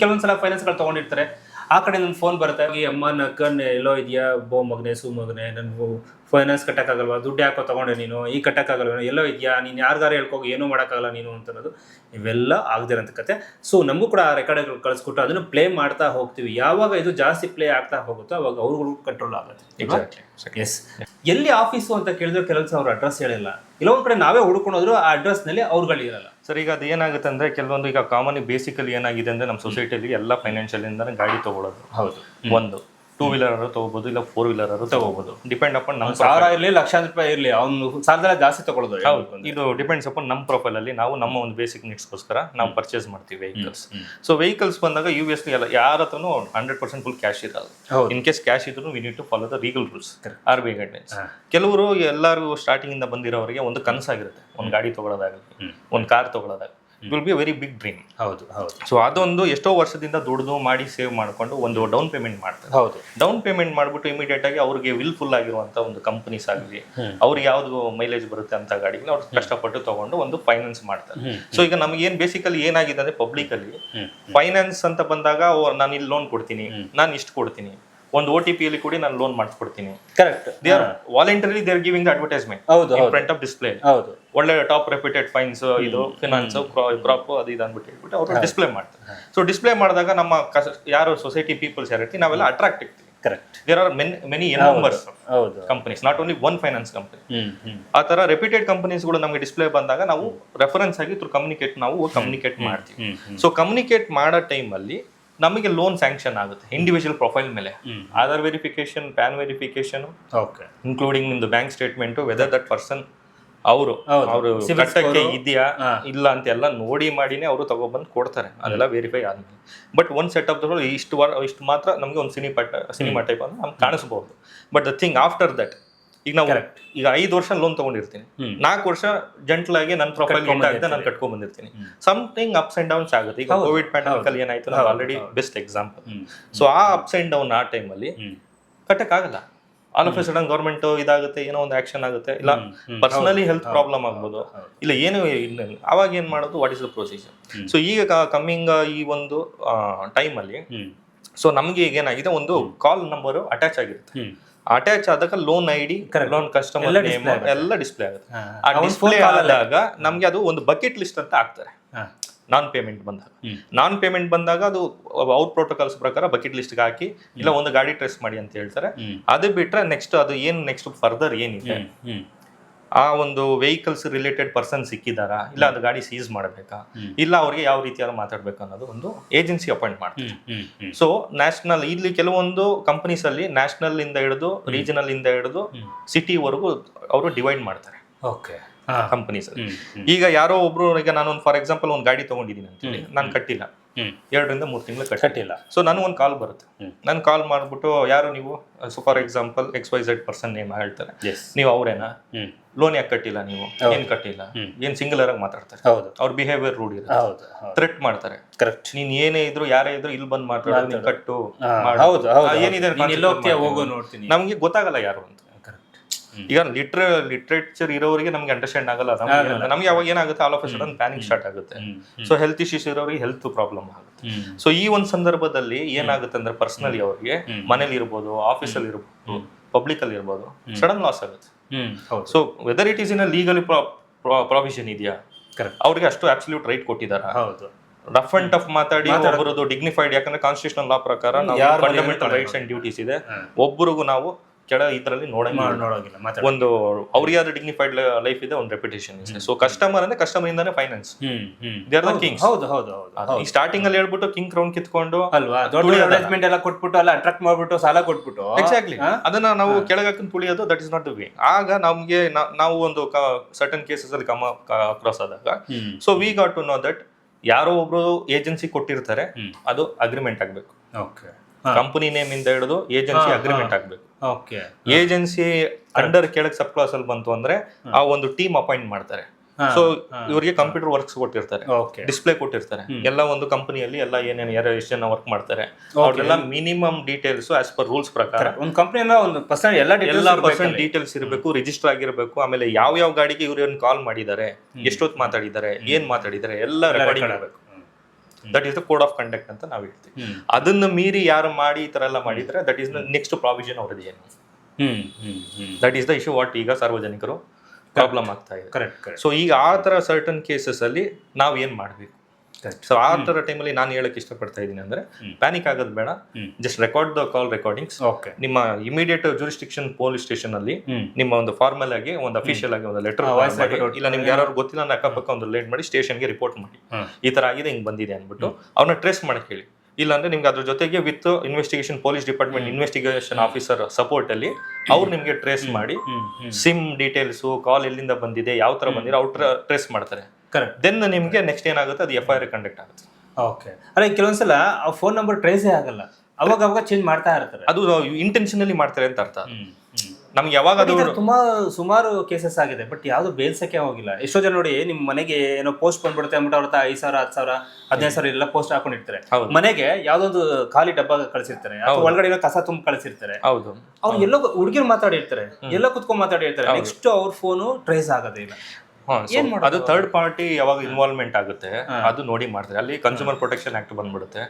ಕೆಲವೊಂದ್ಸಲ ಫೈನಾನ್ಸ್ಗಳು ತಗೊಂಡಿರ್ತಾರೆ. ಆ ಕಡೆ ನನ್ನ ಫೋನ್ ಬರುತ್ತೆ. ಈ ಅಮ್ಮ ನಕ್ಕನ್ ಎಲ್ಲೋ ಇದೆಯಾ? ಬೋ ಮಗನೆ, ಸು ಮಗನೆ ನನಗೂ ಫೈನಾನ್ಸ್ ಕಟ್ಟಕ್ಕಾಗಲ್ವಾ? ದುಡ್ಡು ಯಾಕೋ ತಗೊಂಡೆ ನೀನು? ಈ ಕಟ್ಟಕ್ಕಾಗಲ್ವ ಎಲ್ಲೋ ಇದೆಯಾ? ನೀನು ಯಾರಿಗಾರ ಹೇಳ್ಕೋಗಿ, ಏನೂ ಮಾಡೋಕ್ಕಾಗಲ್ಲ ನೀನು ಅಂತ ಅನ್ನೋದು ಇವೆಲ್ಲ ಆಗದಿರೋಂಥ ಕತೆ. ಸೊ ನಮಗೂ ಕೂಡ ಆ ರೆಕಾರ್ಡ್ಗಳು ಕಳಿಸ್ಕೊಟ್ಟು ಅದನ್ನು ಪ್ಲೇ ಮಾಡ್ತಾ ಹೋಗ್ತೀವಿ. ಯಾವಾಗ ಇದು ಜಾಸ್ತಿ ಪ್ಲೇ ಆಗ್ತಾ ಹೋಗುತ್ತೋ, ಅವಾಗ ಅವ್ರಿಗೂ ಕಂಟ್ರೋಲ್ ಆಗುತ್ತೆ. ಎಸ್ ಎಲ್ಲಿ ಆಫೀಸು ಅಂತ ಕೇಳಿದ್ರೆ ಕೆಲವು ಅವ್ರ ಅಡ್ರೆಸ್ ಹೇಳಿಲ್ಲ. ಕೆಲವೊಂದ್ ಕಡೆ ನಾವೇ ಹುಡ್ಕೊಂಡೋದ್ರು ಆ ಅಡ್ರೆಸ್ನಲ್ಲಿ ಅವ್ರುಗಳಿರಲ್ಲ ಸರ್ ಈಗ ಅದು ಏನಾಗುತ್ತೆ ಅಂದ್ರೆ ಕೆಲವೊಂದು ಈಗ ಕಾಮನ್ ಬೇಸಿಕಲಿ ಏನಾಗಿದೆ ಅಂದ್ರೆ ನಮ್ಮ ಸೊಸೈಟಿಯಲ್ಲಿ ಎಲ್ಲ ಫೈನಾನ್ಷಿಯಲ್ ಇಂದ ಗಾಡಿ ತಗೊಳ್ಳೋದು ಹೌದು. ಒಂದು. ಟೂ ವೀಲರ್ ತಗೋಬಹುದು ಇಲ್ಲ ಫೋರ್ ವೀಲರ್ ತಗೋಬಹುದು ಡಿಪೆಂಡ್ ಅಪಾನ್ ನಮ್ಮ ಸಾವಿರ ಇರಲಿ ಲಕ್ಷಾಂತರ ರೂಪಾಯಿ ಇರಲಿ ಅವ್ನು ಸಾಲದಲ್ಲ ಜಾಸ್ತಿ ತಗೊಳ್ಳೋದು ಹೌದು. ಇದು ಡಿಪೆಂಡ್ಸ್ ಅಪಾನ್ ನಮ್ಮ ಪ್ರೊಫೈಲ್ ಅಲ್ಲಿ ನಾವು ನಮ್ಮ ಒಂದು ಬೇಸಿಕ್ ನೀಡ್ಸ್ಗೋಸ್ಕರ ನಾವು ಪರ್ಚೇಸ್ ಮಾಡ್ತೀವಿ ವೆಹಿಕಲ್ಸ್ ಸೊ ವೆಹಿಕಲ್ಸ್ ಬಂದಾಗ ಯು ಎಸ್ ಎಲ್ಲ ಯಾರ ಹತ್ರನೂ ಹಂಡ್ರೆಡ್ ಪರ್ಸೆಂಟ್ ಫುಲ್ ಕ್ಯಾಶ್ ಇರಲ್ಲ. ಇನ್ ಕೇಸ್ ಕ್ಯಾಶ್ ಇದ್ರು we need to follow the legal rules R B guidelines ಕೆಲವರು ಎಲ್ಲರಿಗೂ ಸ್ಟಾರ್ಟಿಂಗ್ ಇಂದ ಬಂದಿರೋರಿಗೆ ಒಂದು ಕನಸಾಗಿರುತ್ತೆ. ಒಂದು ಗಾಡಿ ತಗೊಳ್ಳೋದಾಗಲಿ ಒಂದು car ತಗೊಳ್ಳೋದಾಗಲಿ. Will be very big dream ಹೌದು ಹೌದು. ಸೊ ಅದೊಂದು ಎಷ್ಟೋ ವರ್ಷದಿಂದ ದುಡ್ದು ಮಾಡಿ ಸೇವ್ ಮಾಡಿಕೊಂಡು ಒಂದು ಡೌನ್ ಪೇಮೆಂಟ್ ಮಾಡ್ತಾರೆ. ಹೌದು. ಡೌನ್ ಪೇಮೆಂಟ್ ಮಾಡಿಬಿಟ್ಟು ಇಮಿಡಿಯೇಟ್ ಆಗಿ ಅವ್ರಿಗೆ ವಿಲ್ಫುಲ್ ಆಗಿರುವಂತ ಒಂದು ಕಂಪನೀಸ್ ಆಗಲಿ ಅವ್ರಿಗೆ ಯಾವ್ದು ಮೈಲೇಜ್ ಬರುತ್ತೆ ಅಂತ ಗಾಡಿಗಳು ಅವ್ರು ಕಷ್ಟಪಟ್ಟು ತಗೊಂಡು ಒಂದು ಫೈನಾನ್ಸ್ ಮಾಡ್ತಾರೆ. ಸೊ ಈಗ ನಮ್ಗೆ ಏನ್ ಬೇಸಿಕಲಿ ಏನಾಗಿದೆ ಅಂದ್ರೆ ಪಬ್ಲಿಕ್ ಅಲ್ಲಿ ಫೈನಾನ್ಸ್ ಅಂತ ಬಂದಾಗ ನಾನು ಇಲ್ಲಿ ಲೋನ್ ಕೊಡ್ತೀನಿ ನಾನು ಇಷ್ಟು ಕೊಡ್ತೀನಿ. ಒಂದು ಓ ಟಿ ಪಿ ಅಲ್ಲಿ ಕೂಡಿ ನಾನು loan ಮಾಡಿಸ್ಕೊಡ್ತೀನಿ. Correct they are voluntary they are giving the advertisement ಹೌದು ಫ್ರಂಟ್ ಆಫ್ ಡಿಸ್ಪ್ಲೇ ಹೌದು. ಒಳ್ಳೆ ಟಾಪ್ ರೆಪ್ಯೂಟೆಡ್ ಫೈನ್ಸ್ ಇದು ಫಿನಾನ್ಸ್ ಕ್ರಾಪ್ ಅದು ಇದು ಅಂದ್ಬಿಟ್ಟು ಹೇಳ್ಬಿಟ್ಟು ಅವರು ಡಿಸ್ಪ್ಲೇ ಮಾಡ್ತಾರೆ. ಸೊ ಡಿಸ್ಪ್ಲೇ ಮಾಡಿದಾಗ ನಮ್ಮ ಯಾರು ಸೊಸೈಟಿ ಪೀಪಲ್ಸ್ ಯಾರಿರ್ತೀವಿ ನಾವೆಲ್ಲ ಅಟ್ರಾಕ್ಟ್ ಇರ್ತೀವಿ. Correct there are men many N numbers companies not only one finance company ಆ ತರ ರೆಪ್ಯೂಟೆಡ್ ಕಂಪನೀಸ್ಗಳು ನಮಗೆ ಡಿಸ್ಪ್ಲೇ ಬಂದಾಗ ನಾವು ರೆಫರೆನ್ಸ್ ಆಗಿ ಥ್ರೂ ಕಮ್ಯುನಿಕೇಟ್ ನಾವು ಕಮ್ಯುನಿಕೇಟ್ ಮಾಡ್ತೀವಿ. ಸೊ ಕಮ್ಯುನಿಕೇಟ್ ಮಾಡೋ ಟೈಮಲ್ಲಿ ನಮಗೆ ಲೋನ್ ಸ್ಯಾಂಕ್ಷನ್ ಆಗುತ್ತೆ ಇಂಡಿವಿಜುವಲ್ ಪ್ರೊಫೈಲ್ ಮೇಲೆ. Aadhaar verification PAN verification okay including ನಿಮ್ದು bank statement whether that person ಅವರು ಅವರು ಕಟ್ಟಕ್ಕೆ. ಇದೆಯಾ ಇಲ್ಲ ಅಂತ ಎಲ್ಲ ನೋಡಿ ಮಾಡಿನೇ ಅವರು ತಗೊಬಂದು ಕೊಡ್ತಾರೆ. ಅದೆಲ್ಲ ವೆರಿಫೈ ಆದ್ಮೇಲೆ. ಬಟ್ ಒನ್ ಸೆಟ್ ಆಫ್ ಇಷ್ಟು ವಾರ ಇಷ್ಟು ಮಾತ್ರ ನಮಗೆ ಒಂದು ಸಿನಿಮಾ ಸಿನಿಮಾ ಟೈಪ್ ಅಂದ್ರೆ ನಮ್ಗೆ ಕಾಣಿಸ್ಬೋದು. But the thing after that ಈಗ ನಾವು ಈಗ ಐದು ವರ್ಷ ಲೋನ್ ತಗೊಂಡಿರ್ತೀನಿ. ನಾಲ್ಕು ವರ್ಷ ಜಂಟ್ಲ್ ಆಗಿ ನನ್ನ ಪ್ರೊಫೈಲ್ ಆಗಿದೆ ನಾನು ಕಟ್ಕೊಂಡ್ ಬಂದಿರ್ತೀನಿ. ಸಮಥಿಂಗ್ ಅಪ್ಸ್ ಅಂಡ್ ಡೌನ್ಸ್ ಆಗುತ್ತೆ. ಈಗ ಕೋವಿಡ್ ಪ್ಯಾಂಡಮಿಕ್ ಅಲ್ಲಿ ಏನಾಯ್ತು? ನಾವು ಆಲ್ರೆಡಿ ಬೆಸ್ಟ್ ಎಕ್ಸಾಂಪಲ್ ಸೊ ಆ ಅಪ್ಸ್ ಅಂಡ್ ಡೌನ್ ಆ ಟೈಮಲ್ಲಿ ಕಟ್ಟಕ್ ಆಗಲ್ಲ all of a sudden government ಇದಾಗುತ್ತೆ ಏನೋ ಒಂದು ಆಕ್ಷನ್ ಆಗುತ್ತೆ. ಇಲ್ಲ ಪರ್ಸನಲಿ ಹೆಲ್ತ್ ಪ್ರಾಬ್ಲಮ್ ಆಗ್ಬೋದು. ಇಲ್ಲ ಏನು ಇಲ್ಲ. ಅವಾಗ ಏನ್ ಮಾಡೋದು? What is the procedure so ಈಗ ಕಮ್ಮಿಂಗ್ ಈ ಒಂದು ಟೈಮಲ್ಲಿ ಸೊ ನಮ್ಗೆ ಈಗ ಏನಾಗಿದೆ? ಒಂದು ಕಾಲ್ ನಂಬರ್ ಅಟ್ಯಾಚ್ ಆಗಿರುತ್ತೆ. ಅಟ್ಯಾಚ್ ಆದಾಗ loan I D loan customer ಎಲ್ಲ ನೇಮ್ ಎಲ್ಲ ಡಿಸ್ಪ್ಲೇ ಆಗುತ್ತೆ. ಆ ಡಿಸ್ಪ್ಲೇ. ಆದಾಗ ನಮ್ಗೆ ಅದು ಒಂದು ಬಕೆಟ್ ಲಿಸ್ಟ್ ಅಂತ ಹಾಕ್ತಾರೆ. ನಾನ್ ಪೇಮೆಂಟ್ ಬಂದಾಗ. ನಾನ್ ಪೇಮೆಂಟ್ ಬಂದಾಗ ಅದು ಔಟ್ ಪ್ರೋಟೋಕಾಲ್ಸ್ ಪ್ರಕಾರ ಬಕೆಟ್ ಲಿಸ್ಟ್ಗೆ ಹಾಕಿ ಇಲ್ಲ ಒಂದು ಗಾಡಿ ಟ್ರೆಸ್ ಮಾಡಿ ಅಂತ ಹೇಳ್ತಾರೆ. ಅದು ಬಿಟ್ರೆ ನೆಕ್ಸ್ಟ್ ಅದು ಏನ್ ನೆಕ್ಸ್ಟ್ ಫರ್ದರ್ ಏನಿದೆ? ಆ ಒಂದು ವೆಹಿಕಲ್ಸ್ ರಿಲೇಟೆಡ್ ಪರ್ಸನ್ ಸಿಕ್ಕಿದಾರಾ ಇಲ್ಲ ಅದು ಗಾಡಿ ಸೀಸ್ ಮಾಡಬೇಕಾ? ಇಲ್ಲ ಅವ್ರಿಗೆ ಯಾವ ರೀತಿಯಾದ ಮಾತಾಡ್ಬೇಕು ಅನ್ನೋದು ಒಂದು ಏಜೆನ್ಸಿ ಅಪಾಯಿಂಟ್ ಮಾಡ್ತಾರೆ. ಸೊ ನ್ಯಾಷನಲ್ ಇಲ್ಲಿ ಕೆಲವೊಂದು ಕಂಪನೀಸ್ ಅಲ್ಲಿ ನ್ಯಾಷನಲ್ ಇಂದ ಹಿಡಿದು ರೀಜನಲ್ ಇಂದ ಹಿಡಿದು ಸಿಟಿವರೆಗೂ ಅವರು ಡಿವೈಡ್ ಮಾಡ್ತಾರೆ. ಓಕೆ. ಕಂಪನೀಸ್ ಈಗ ಯಾರೋ ಒಬ್ರು ಈಗ ನಾನು ಫಾರ್ ಎಕ್ಸಾಂಪಲ್ ಒಂದು ಗಾಡಿ ತಗೊಂಡಿದ್ದೀನಿ ಅಂತೇಳಿ ನಾನು ಕಟ್ಟಿಲ್ಲ. ಎರಡರಿಂದ ಮೂರು ತಿಂಗಳು ಕಟ್ಟಿ ಕಟ್ಟಿಲ್ಲ ಸೊ ನನಗೆ ಒಂದು ಕಾಲ್ ಬರುತ್ತೆ. ನಾನು ಕಾಲ್ ಮಾಡಿಬಿಟ್ಟು ಯಾರು ನೀವು? So for example X Y Z person name ಹೇಳ್ತಾರೆ. ನೀವು ಅವರೇನಾ? ಲೋನ್ ಯಾಕೆ ಕಟ್ಟಿಲ್ಲ ನೀವು? ಏನ್ ಕಟ್ಟಿಲ್ಲ? ಏನು ಸಿಂಗುಲರ್ ಆಗಿ ಮಾತಾಡ್ತಾರೆ? ಹೌದು. ಅವ್ರ ಬಿಹೇವಿಯರ್ ರೂಢಿ ಇರುತ್ತೆ. ಥ್ರೆಟ್ ಮಾಡ್ತಾರೆ. ಕರೆಕ್ಟ್ ನೀನ್ ಏನೇ ಇದ್ರು ಯಾರೇ ಇದ್ರು ಇಲ್ಲಿ ಬಂದ್ ಮಾತಾಡೋದು ಕಟ್ಟು ಹೌದು ಏನಿದೆ ಹೋಗೋ ನೋಡ್ತೀನಿ. ನಮ್ಗೆ ಗೊತ್ತಾಗಲ್ಲ ಯಾರು ಅಂತ. ಈಗ ಲಿಟ್ರ ಲಿಟ್ರೇಚರ್ ಇರೋರಿಗೆ ನಮ್ಗೆ ಅಂಡರ್ಸ್ಟ್ಯಾಂಡ್ ಆಗಲ್ಲ. ನಮ್ಗೆ ಯಾವಾಗ ಅವಾಗ ಏನಾಗುತ್ತೆ all of sudden panic start ಆಗುತ್ತೆ. ಸೊ ಹೆಲ್ತ್ ಇಶ್ಯೂಸ್ ಇರೋರಿಗೆ ಹೆಲ್ತ್ ಪ್ರಾಬ್ಲಮ್ ಆಗುತ್ತೆ. ಸೊ ಈ ಒಂದು ಸಂದರ್ಭದಲ್ಲಿ ಏನಾಗುತ್ತೆ ಅಂದ್ರೆ ಪರ್ಸನಲಿ ಅವರಿಗೆ. ಮನೇಲಿ ಇರ್ಬೋದು ಆಫೀಸಲ್ಲಿ ಇರ್ಬೋದು ಪಬ್ಲಿಕ್ ಅಲ್ಲಿ ಇರ್ಬೋದು ಸಡನ್ ಲಾಸ್ ಆಗುತ್ತೆ. So whether it is in legally provision ಇದೆಯಾ? ಅವ್ರಿಗೆ ಅಷ್ಟು ಅಬ್ಸಲ್ಯೂಟ್ ರೈಟ್ ಕೊಟ್ಟಿದ್ದಾರೆ ಹೌದು. ರಫ್ ಅಂಡ್ ಟಫ್ ಮಾತಾಡಿ ಒಬ್ಬರದು ಡಿಗ್ನಿಫೈಡ್ ಯಾಕಂದ್ರೆ ಕಾನ್ಸ್ಟಿಟ್ಯೂಷನ್ ಲಾ ಪ್ರಕಾರ ನಾವು ಫಂಡಮೆಂಟಲ್ ರೈಟ್ಸ್ ಅಂಡ್ ಡ್ಯೂಟೀಸ್ ಇದೆ. ಒಬ್ಬರಿಗೂ ನಾವು ಕೆಳ ಇದರಲ್ಲಿ ನೋಡಂಗಿಲ್ಲ ಒಂದು ಅವ್ರಿಗೆ ಆದ ಡಿಗ್ನಿಫೈಡ್ ಲೈಫ್ ಇದೆ ಒಂದು ರೆಪ್ಯುಟೇಷನ್ ಇದೆ. ಸೊ ಕಸ್ಟಮರ್ ಅಂದ್ರೆ ಕಸ್ಟಮರ್ ಇಂದಾನೆ ಫೈನಾನ್ಸ್ ಹ್ಮ್ ಹ್ಮ್. ಕಿಂಗ್ ಹೌದು, ಹೌದು ಹೌದು ಸ್ಟಾರ್ಟಿಂಗ್ ಅಲ್ಲಿ ಹೇಳ್ಬಿಟ್ಟು ಕಿಂಗ್ ಕ್ರೌನ್ ಕಿತ್ಕೊಂಡು ಅಲ್ವಾ? ದೊಡ್ಡ ಅಡ್ವರ್ಟೈಸ್ಮೆಂಟ್ ಎಲ್ಲ ಕೊಟ್ಬಿಟ್ಟು ಅಲ್ಲ ಅಟ್ರಾಕ್ಟ್ ಮಾಡ್ಬಿಟ್ಟು ಸಾಲ ಕೊಟ್ಬಿಟ್ಟು. ಎಕ್ಸಾಕ್ಟ್ಲಿ? ಅದನ್ನ ನಾವು ಕೆಳಗಾಕಿ ತುಳಿಯೋದು that is not we way ಆಗ ನಮ್ಗೆ ನಾವು ಒಂದು ಸರ್ಟನ್ ಕೇಸಸ್ ಅಲ್ಲಿ ಕಮ ಕ್ರಾಸ್ ಆದಾಗ so we got to know that ಯಾರೋ ಒಬ್ರು ಏಜೆನ್ಸಿ ಕೊಟ್ಟಿರ್ತಾರೆ ಅದು ಅಗ್ರಿಮೆಂಟ್ ಆಗ್ಬೇಕು. ಓಕೆ ಕಂಪನಿ ನೇಮ್ ಇಂದ ಹಿಡಿದು ಏಜೆನ್ಸಿ ಅಗ್ರಿಮೆಂಟ್ ಆಗ್ಬೇಕು. ಏಜೆನ್ಸಿ ಅಂಡರ್ ಕೆಳಗ್ ಸಬ್ ಕ್ಲಾಸ್ ಅಲ್ಲಿ ಬಂತು ಅಂದ್ರೆ ಆ ಒಂದು ಟೀಮ್ ಅಪಾಯಿಂಟ್ ಮಾಡ್ತಾರೆ. ಸೊ ಇವರಿಗೆ ಕಂಪ್ಯೂಟರ್ ವರ್ಕ್ಸ್ ಕೊಟ್ಟಿರ್ತಾರೆ. ಡಿಸ್ಪ್ಲೇ ಕೊಟ್ಟಿರ್ತಾರೆ. ಎಲ್ಲ ಒಂದು ಕಂಪನಿಯಲ್ಲಿ ಎಲ್ಲ ಏನೇನು ಯಾರು ಎಷ್ಟು ಜನ ವರ್ಕ್ ಮಾಡ್ತಾರೆ. ಅವ್ರೆಲ್ಲ minimum details as per rules ಪ್ರಕಾರ ಒಂದು ಕಂಪ್ನಿಯಿಂದ ಒಂದು ಪರ್ಸೆಂಟ್ ಎಲ್ಲ ಎಲ್ಲ ಪರ್ಸೆಂಟ್ ಡೀಟೇಲ್ಸ್ ಇರಬೇಕು ರಿಜಿಸ್ಟರ್ ಆಗಿರಬೇಕು ಆಮೇಲೆ ಯಾವ ಯಾವ ಗಾಡಿಗೆ ಇವ್ರು ಕಾಲ್ ಮಾಡಿದ್ದಾರೆ ಎಷ್ಟೊತ್ತು ಮಾತಾಡಿದ್ದಾರೆ ಏನ್ ಮಾತಾಡಿದ್ದಾರೆ ಎಲ್ಲ recording that is the code of conduct ಅಂತ ನಾವು ಹೇಳ್ತೀವಿ. ಅದನ್ನ ಮೀರಿ ಯಾರು ಮಾಡಿ ಈ ತರ ಎಲ್ಲ ಮಾಡಿದ್ರೆ that is the next provision ಅವ್ರದ್ದು ಏನು. That is the issue what ಈಗ ಸಾರ್ವಜನಿಕರು ಪ್ರಾಬ್ಲಮ್ ಆಗ್ತಾ ಇದೆ. ಸೊ ಈಗ ಆ ತರ ಸರ್ಟನ್ ಕೇಸಸ್ ಅಲ್ಲಿ ನಾವು ಏನ್ ಮಾಡ್ಬೇಕು? ಸೊ ಆ ತರ ಟೈಮಲ್ಲಿ ನಾನು ಹೇಳಕ್ ಇಷ್ಟಪಡ್ತಾ ಇದ್ದೀನಿ ಅಂದ್ರೆ ಪ್ಯಾನಿಕ್ ಆಗೋದು ಬೇಡ. Just record the call recordings okay ನಿಮ್ಮ ಇಮಿಡಿಯೇಟ್ ಜೂರಿಸ್ಟಿಕ್ಷನ್ ಪೊಲೀಸ್ ಸ್ಟೇಷನ್ ಅಲ್ಲಿ ನಿಮ್ಮ ಒಂದು ಫಾರ್ಮಲ್ ಆಗಿ ಒಂದು ಅಫಿಷಿಯಲ್ ಆಗಿ ಒಂದು ಲೆಟರ್ ಇಲ್ಲ ನಿಮ್ಗೆ ಯಾರು ಗೊತ್ತಿಲ್ಲ ಅಂದ್ರೆ ಅಕ್ಕಪಕ್ಕ ಒಂದು ಲೇಟ್ ಮಾಡಿ ಸ್ಟೇಷನ್ಗೆ ರಿಪೋರ್ಟ್ ಮಾಡಿ. ಈ ತರ ಆಗಿದೆ ಹಿಂಗೆ ಬಂದಿದೆ ಅಂದ್ಬಿಟ್ಟು ಅವ್ರನ್ನ ಟ್ರೇಸ್ ಮಾಡಕ್ ಹೇಳಿ. ಇಲ್ಲ ಅಂದ್ರೆ ನಿಮ್ಗೆ ಅದ್ರ ಜೊತೆಗೆ with investigation police department investigation officer support ಅಲ್ಲಿ ಅವ್ರು ನಿಮ್ಗೆ ಟ್ರೇಸ್ ಮಾಡಿ ಸಿಮ್ ಡೀಟೇಲ್ಸ್ ಕಾಲ್ ಎಲ್ಲಿಂದ ಬಂದಿದೆ ಯಾವ ತರ ಬಂದಿರೋ ಅವ್ರು ಟ್ರೇಸ್ ಮಾಡ್ತಾರೆ. ಕರೆಕ್ಟ್ ದೆನ್ ನಿಮಗೆ ನೆಕ್ಸ್ಟ್ ಏನಾಗುತ್ತೆ? ಅದು ಎಫ್ ಐ ಆರ್ ಕಂಡಕ್ಟ್ ಆಗುತ್ತೆ. ಓಕೆ ಅಲ್ಲ ಕೆಲವೊಂದ್ಸಲ ಆ ಫೋನ್ ನಂಬರ್ ಟ್ರೇಸೇ ಆಗಲ್ಲ. ಅವಾಗ ಅವಾಗ ಚೇಂಜ್ ಮಾಡ್ತಾ ಇರ್ತಾರೆ. ಅದು ಇಂಟೆನ್ಷನಲಿ ಮಾಡ್ತಾರೆ ಅಂತ ಅರ್ಥ. ನಮ್ಗೆ ಯಾವಾಗ ಅದು ತುಂಬಾ ಸುಮಾರು ಕೇಸಸ್ ಆಗಿದೆ. ಬಟ್ ಯಾವ್ದು ಬೇಲ್ಸಕ್ಕೆ ಹೋಗಿಲ್ಲ. ಎಷ್ಟೋ ಜನ ನೋಡಿ ನಿಮ್ ಮನೆಗೆ ಏನೋ ಪೋಸ್ಟ್ ಬಂದ್ಬಿಡುತ್ತೆ ಅಂದ್ಬಿಟ್ಟು ಅವ್ರ ಐದು ಸಾವಿರ ಹತ್ತು ಸಾವಿರ ಹದಿನೈದು ಸಾವಿರ ಎಲ್ಲ ಪೋಸ್ಟ್ ಹಾಕೊಂಡಿರ್ತಾರೆ. ಮನೆಗೆ ಯಾವ್ದೊಂದು ಖಾಲಿ ಡಬ್ಬ ಕಳಿಸಿರ್ತಾರೆ. ಒಳಗಡೆ ಏನೋ ಕಸ ತುಂಬ ಕಳಿಸಿರ್ತಾರೆ. ಹೌದು. ಅವ್ರು ಎಲ್ಲೋ ಹುಡುಗಿರು ಮಾತಾಡಿರ್ತಾರೆ ಎಲ್ಲ ಕುತ್ಕೊಂಡ್ ಮಾತಾಡಿರ್ತಾರೆ ನೆಕ್ಸ್ಟ್ ಅವ್ರ ಫೋನು ಟ್ರೇಸ್ ಆಗೋದೇ ಇಲ್ಲ. ಹಾ, so ಏನ್ ಮಾಡೋದು? ಅದು ಥರ್ಡ್ ಪಾರ್ಟಿ ಯಾವಾಗ ಇನ್ವಾಲ್ವ್ಮೆಂಟ್ ಆಗುತ್ತೆ ಅದು ನೋಡಿ ಮಾಡ್ತಾರೆ. ಅಲ್ಲಿ ಕನ್ಸ್ಯೂಮರ್ ಪ್ರೊಟೆಕ್ಷನ್ ಆಕ್ಟ್ ಬಂದ್ಬಿಡುತ್ತೆ.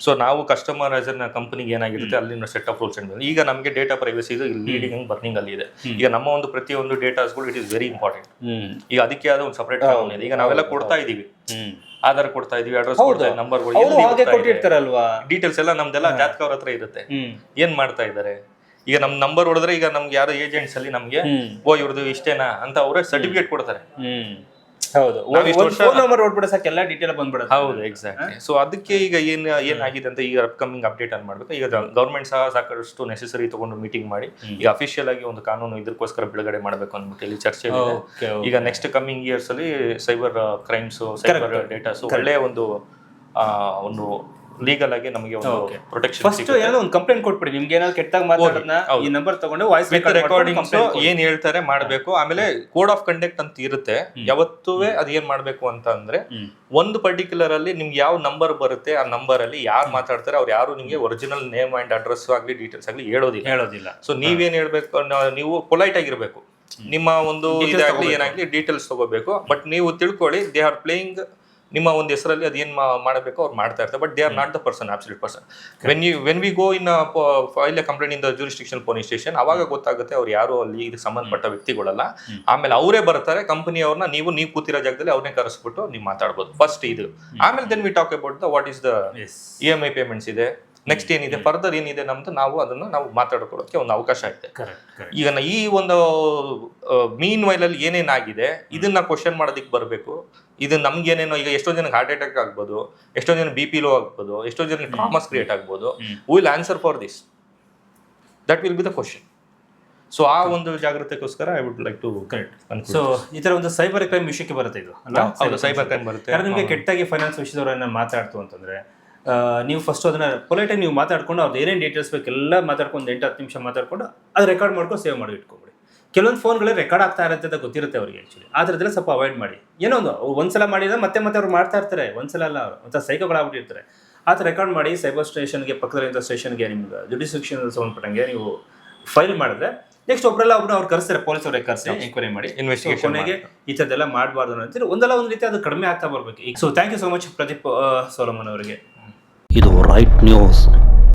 ಸೊ ನಾವು ಕಸ್ಟಮರ್ ಆಸ್ ಅನ್ ಕಂಪನಿಗೆ ಏನಾಗಿರುತ್ತೆ ಅಲ್ಲಿ ಸೆಟ್ ಆಫ್ ರೂಲ್ಸ್ ಈಗ ನಮಗೆ ಡೇಟಾ ಪ್ರೈವಸಿ ಇದು ಲೀಡಿಂಗ್ ಅಂಡ್ ಬರ್ನಿಂಗ್ ಅಲ್ಲಿ ಇದೆ. ಈಗ ನಮ್ಮ ಒಂದು ಪ್ರತಿಯೊಂದು ಡೇಟಾಸ್ಗಳು it is very important hmm. ಈಗ ಅದಕ್ಕೆ ಆದ ಒಂದು ಸಪರೇಟ್ ಇದೆ. ಈಗ ನಾವೆಲ್ಲ ಕೊಡ್ತಾ ಇದೀವಿ ಹ್ಮ್. ಆಧಾರ್ ಕೊಡ್ತಾ ಇದೀವಿ ಅಡ್ರೆಸ್ ಕೊಡ್ತಾ ನಂಬರ್ಗಳು ಅವರು ಹಾಗೆ ಕೊಟ್ಟಿರ್ತಾರಲ್ವಾ? ಡೀಟೇಲ್ಸ್ ಎಲ್ಲ ನಮ್ದೆಲ್ಲ ಜಾತಕ ಅವ್ರ ಹತ್ರ ಇರುತ್ತೆ. ಹ್ಮ್. ಏನ್ ಮಾಡ್ತಾ ಇದ್ದಾರೆ? ಈಗ ನಮ್ ನಂಬರ್ ಹೊಡೆದ್ರೆ ಈಗ ನಮ್ಗೆ ಯಾರು ಏಜೆಂಟ್ಸ್ ಅಲ್ಲಿ ನಮ್ಗೆ ಓ ಇವ್ರದ್ದು ಇಷ್ಟೇನಾ ಅಂತ ಅವರೇ ಸರ್ಟಿಫಿಕೇಟ್ ಕೊಡ್ತಾರೆ. ಹೌದು. ನಂಬರ್ ನೋಡ್ಬಿಡ ಸಾಕು ಎಲ್ಲ ಡೀಟೇಲ್ ಬಂದ್ಬಿಡುತ್ತೆ. ಹೌದು ಎಕ್ಸಾಕ್ಟ್ಲಿ ಸೊ ಅದಕ್ಕೆ ಈಗ ಏನ್ ಏನಾಗಿದೆ ಅಂತ ಈಗ ಅಪ್ಕಮಿಂಗ್ ಅಪ್ಡೇಟ್ ಅನ್ ಮಾಡ್ಬೇಕು. ಈಗ ಗೌರ್ಮೆಂಟ್ ಸಹ ಸಾಕಷ್ಟು ನೆಸೆಸರಿ ತಗೊಂಡು ಮೀಟಿಂಗ್ ಮಾಡಿ ಈಗ ಅಫಿಷಿಯಲ್ ಆಗಿ ಒಂದು ಕಾನೂನು ಇದಕ್ಕೋಸ್ಕರ ಬಿಡುಗಡೆ ಮಾಡಬೇಕು ಅಂದ್ಬಿಟ್ಟು ಇಲ್ಲಿ ಚರ್ಚೆ ಈಗ ನೆಕ್ಸ್ಟ್ ಕಮಿಂಗ್ ಇಯರ್ಸ್ ಅಲ್ಲಿ ಸೈಬರ್ ಕ್ರೈಮ್ಸ್ ಸೈಬರ್ ಡೇಟಾಸ್ ಒಳ್ಳೆ ಒಂದು ಒಂದು ಲೀಗಲ್ ಆಗಿ ನಮಗೆ ಒಂದು ಪ್ರೊಟೆಕ್ಷನ್ ಫಸ್ಟ್ ಏನೋ ಒಂದು ಕಂಪ್ಲೇಂಟ್ ಕೊಟ್ಬಿಡಿ. ನಿಮ್ಗೆ ಏನಾದ್ರು ಕೆಟ್ಟಾಗ ಮಾತಾಡೋದನ್ನ ಈ ನಂಬರ್ ತಗೊಂಡು ವಾಯ್ಸ್ ರೆಕಾರ್ಡಿಂಗ್ ರೆಕಾರ್ಡಿಂಗ್ಸ್ ಏನ್ ಹೇಳ್ತಾರೆ ಮಾಡಬೇಕು. ಆಮೇಲೆ ಕೋಡ್ ಆಫ್ ಕಂಡಕ್ಟ್ ಅಂತ ಇರುತ್ತೆ. ಯಾವತ್ತೂ ಅದ್ ಏನ್ ಮಾಡ್ಬೇಕು ಅಂತ ಅಂದ್ರೆ ಒಂದು ಪರ್ಟಿಕ್ಯುಲರ್ ಅಲ್ಲಿ ನಿಮ್ಗೆ ಯಾವ ನಂಬರ್ ಬರುತ್ತೆ ಆ ನಂಬರ್ ಅಲ್ಲಿ ಯಾರು ಮಾತಾಡ್ತಾರೆ ಅವ್ರು ಯಾರು ನಿಮಗೆ ಒರಿಜಿನಲ್ ನೇಮ್ ಅಂಡ್ ಅಡ್ರೆಸ್ ಆಗ್ಲಿ ಡೀಟೇಲ್ಸ್ ಆಗಲಿ ಹೇಳೋದಿಲ್ಲ. ಹೇಳೋದಿಲ್ಲ. ಸೊ ನೀವೇನ್ ಹೇಳ್ಬೇಕು ನೀವು ಪೊಲೈಟ್ ಆಗಿರ್ಬೇಕು. ನಿಮ್ಮ ಒಂದು ಇದಾಗ್ಲಿ ಏನಾಗ್ಲಿ ಡೀಟೇಲ್ಸ್ ತಗೋಬೇಕು. ಬಟ್ ನೀವು ತಿಳ್ಕೊಳ್ಳಿ ದೇ ಆರ್ ಪ್ಲೇಯಿಂಗ್ ನಿಮ್ಮ ಒಂದು ಹೆಸರಲ್ಲಿ ಅದೇನ್ ಮಾಡಬೇಕು ಅವ್ರು ಮಾಡ್ತಾ ಇರ್ತಾರೆ. But they are not the person absolute person when you when we go in file a complaint in the jurisdiction police station ಅವಾಗ ಗೊತ್ತಾಗುತ್ತೆ ಅವ್ರು ಯಾರು ಅಲ್ಲಿ ಇದು ಸಂಬಂಧಪಟ್ಟ ವ್ಯಕ್ತಿಗಳಲ್ಲ. ಆಮೇಲೆ ಅವರೇ ಬರ್ತಾರೆ ಕಂಪನಿ ಅವ್ರನ್ನ ನೀವು ನೀವು ಕೂತಿರೋ ಜಾಗದಲ್ಲಿ ಅವ್ರನ್ನೇ ಕರೆಸ್ಬಿಟ್ಟು ನೀವು ಮಾತಾಡ್ಬೋದು. ಫಸ್ಟ್ ಇದು. ಆಮೇಲೆ then we talk about the what is the E M I payments ಇದೆ. ನೆಕ್ಸ್ಟ್ ಏನಿದೆ? ಫರ್ದರ್ ಏನಿದೆ ನಮ್ದು? ನಾವು ಅದನ್ನ ನಾವು ಮಾತಾಡ್ಕೊಳ್ಳೋಕೆ ಒಂದು ಅವಕಾಶ ಇದೆ. ಈಗ ಈ ಒಂದು ಮೀನ್ ವೈಲಲ್ಲಿ ಏನೇನಾಗಿದೆ? ಇದನ್ನ ಕ್ವಶನ್ ಮಾಡೋದಕ್ಕೆ ಬರಬೇಕು. ಇದು ನಮ್ಗೇನೇನೋ ಈಗ ಎಷ್ಟೋ ಜನಕ್ಕೆ ಹಾರ್ಟ್ ಅಟ್ಯಾಕ್ ಆಗ್ಬೋದು ಎಷ್ಟೋ ಜನ ಬಿ ಪಿ ಲೋ ಆಗ್ಬೋದು ಎಷ್ಟೋ ಜನ ಟ್ರಾಮಸ್ ಕ್ರಿಯೇಟ್ ಆಗ್ಬೋದು. Will answer for this that will be the question so ಆ ಒಂದು ಜಾಗೃತಿಗೋಸ್ಕರ I would like to correct so ಈ ತರ ಒಂದು ಸೈಬರ್ ಕ್ರೈಮ್ ವಿಷಯಕ್ಕೆ ಬರುತ್ತೆ ಇದು ಸೈಬರ್ ಕ್ರೈಮ್ ಬರುತ್ತೆ. ನಿಮಗೆ ಕೆಟ್ಟಾಗಿ ಫೈನಾನ್ಸ್ ವಿಷಯದವರನ್ನ ಮಾತಾಡ್ತು ಅಂತಂದ್ರೆ ನೀವು ಫಸ್ಟ್ ಅದನ್ನ ಪೊಲೈಟಾಗಿ ನೀವು ಮಾತಾಡ್ಕೊಂಡು ಅವ್ರದ್ದು ಏನೇನು ಡೀಟೇಲ್ಸ್ ಬೇಕು ಎಲ್ಲ ಮಾತಾಡ್ಕೊಂಡು ಎಂಟು ಹತ್ತು ನಿಮಿಷ ಮಾತಾಡ್ಕೊಂಡು ಅದು ರೆಕಾರ್ಡ್ ಮಾಡ್ಕೊಂಡು ಸೇವ್ ಮಾಡಿ ಇಟ್ಕೊಂಬಿಡಿ. ಕೆಲವೊಂದು ಫೋನ್ಗಳೇ ರೆಕಾರ್ಡ್ ಆಗ್ತಾ ಇರುತ್ತೆ ಅಂತ ಗೊತ್ತಿರುತ್ತೆ ಅವ್ರಿಗೆ ಆ್ಯಕ್ಚುಲಿ ಆ ಸ್ವಲ್ಪ ಅವಾಯ್ಡ್ ಮಾಡಿ. ಏನೋ ಒಂದು ಒಂದ್ಸಲ ಮಾಡಿದ್ರೆ ಮತ್ತೆ ಮತ್ತೆ ಅವ್ರು ಮಾಡ್ತಾ ಇರ್ತಾರೆ. ಒಂದ್ಸಲ ಅಲ್ಲ ಅವ್ರು ಒಂಥರ ಸೈಕೋಗಳಾಗ್ಬಿಟ್ಟಿರ್ತಾರೆ ಆ ಥರ ರೆಕಾರ್ಡ್ ಮಾಡಿ ಸೈಬರ್ ಸ್ಟೇಷನ್ಗೆ ಪಕ್ಕದಲ್ಲಿರೋ ಸ್ಟೇಷನ್ಗೆ ನಿಮ್ಗೆ ಜುಡಿಸ್ಟಿಕ್ಷನ್ ಸಂಬಂಧಪಟ್ಟಂಗೆ ನೀವು ಫೈಲ್ ಮಾಡಿದ್ರೆ ನೆಕ್ಸ್ಟ್ ಒಬ್ಬರೆಲ್ಲ ಒಬ್ಬರು ಅವ್ರು ಕರೆಸ್ತಾರೆ ಪೊಲೀಸ್ ಅವ್ರಿಗೆ ಕರೆಸಿ ಎಂಕ್ವೈರಿ ಮಾಡಿ. ಇನ್ವೆಸ್ಟಿಗೇಷನ್ ಈ ಥರದ್ದೆಲ್ಲ ಮಾಡಬಾರ್ದು ಅಂತೇಳಿ ಒಂದಲ್ಲ ಒಂದು ರೀತಿ ಅದು ಕಡಿಮೆ ಆಗ್ತಾ ಬರ್ಬೇಕು. ಈಗ so thank you so much Pradeep Solomon ಅವರಿಗೆ. ಇದು ರೈಟ್ ನ್ಯೂಸ್